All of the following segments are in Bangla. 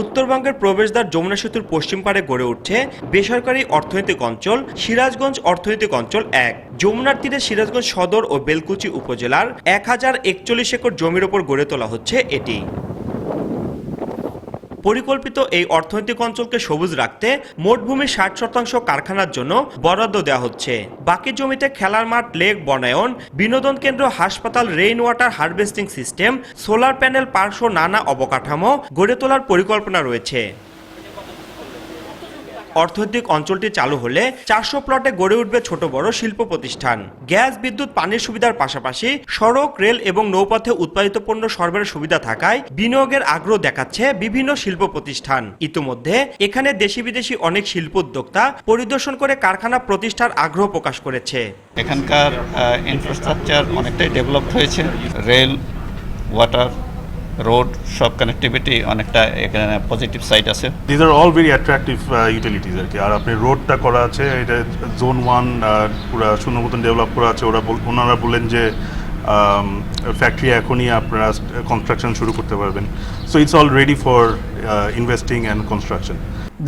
উত্তরবঙ্গের প্রবেশদ্বার যমুনা সেতুর পশ্চিম পাড়ে গড়ে উঠছে বেসরকারি অর্থনৈতিক অঞ্চল সিরাজগঞ্জ অর্থনৈতিক অঞ্চল এক। যমুনার তীরে সিরাজগঞ্জ সদর ও বেলকুচি উপজেলার এক হাজার একচল্লিশ একর জমির ওপর গড়ে তোলা হচ্ছে এটি। পরিকল্পিত এই অর্থনৈতিক অঞ্চলকে সবুজ রাখতে মোট ভূমির ষাট শতাংশ কারখানার জন্য বরাদ্দ দেওয়া হচ্ছে। বাকি জমিতে খেলার মাঠ, লেক, বনায়ন, বিনোদন কেন্দ্র, হাসপাতাল rain water harvesting system solar panel পার্শ্ব নানা অবকাঠামো গড়ে তোলার পরিকল্পনা রয়েছে। অর্থনৈতিক অঞ্চলটি চালু হলে চারশো প্লটে গড়ে উঠবে ছোট বড় শিল্প প্রতিষ্ঠান। গ্যাস, বিদ্যুৎ, পানির সুবিধার পাশাপাশি সড়ক, রেল এবং নৌপথে উৎপাদিত পণ্য সরবরাহের সুবিধা থাকায় বিনিয়োগের আগ্রহ দেখাচ্ছে বিভিন্ন শিল্প প্রতিষ্ঠান। ইতিমধ্যে এখানে দেশি বিদেশি অনেক শিল্প উদ্যোক্তা পরিদর্শন করে কারখানা প্রতিষ্ঠার আগ্রহ প্রকাশ করেছে। এখানকার ইনফ্রাস্ট্রাকচার অনেকটাই ডেভেলপ হয়েছে। রেল ওয়াটার রোড সব কানেক্টিভিটি অনেকটা এখানে পজিটিভ সাইড আছে। These are all very attractive utilities আর কি। আর আপনি রোডটা করা আছে এটা জোন ওয়ান পুরো শূন্য মতন ডেভেলপ করা আছে। ওরা ওনারা বললেন যে ফ্যাক্টরি এখনই আপনারা কনস্ট্রাকশন শুরু করতে পারবেন। So it's all ready for investing and construction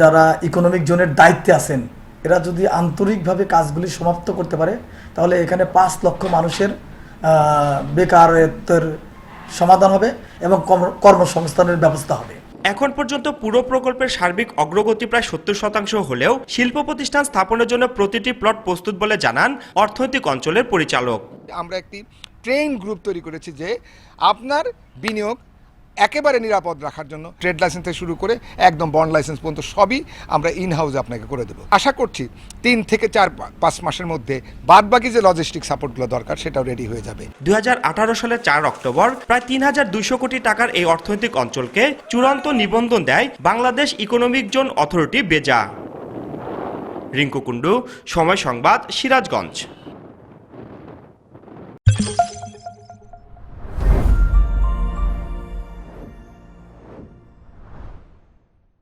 যারা ইকোনমিক জোনের দায়িত্বে আছেন এরা যদি আন্তরিকভাবে কাজগুলি সমাপ্ত করতে পারে তাহলে এখানে পাঁচ লক্ষ মানুষের বেকারত্বের সমাধান হবে এবং কর্ম- কর্মসংস্থানের ব্যবস্থা হবে। এখন পর্যন্ত পুরো প্রকল্পের সার্বিক অগ্রগতি প্রায় সত্তর শতাংশ হলেও শিল্প প্রতিষ্ঠান স্থাপনের জন্য প্রতিটি প্লট প্রস্তুত বলে জানান অর্থনৈতিক অঞ্চলের পরিচালক। আমরা একটি ট্রেন গ্রুপ তৈরি করেছি যে আপনার বিনিয়োগ একেবারে নিরাপদ রাখার জন্য ট্রেড লাইসেন্স থেকে শুরু করে একদম বন্ড লাইসেন্স পর্যন্ত সবই আমরা ইন হাউসে আপনাকে করে দেবো। আশা করছি তিন থেকে চার পাঁচ মাসের মধ্যে বাদবাকি যে লজিস্টিক সাপোর্টগুলো দরকার, সেটাও রেডি হয়ে যাবে। দুই হাজার আঠারো সালের চার অক্টোবর প্রায় তিন হাজার দুইশো কোটি টাকার এই অর্থনৈতিক অঞ্চলকে চূড়ান্ত নিবন্ধন দেয় বাংলাদেশ ইকোনমিক জোন অথরিটি বেজা। রিঙ্কু কুণ্ডু, সময় সংবাদ, সিরাজগঞ্জ।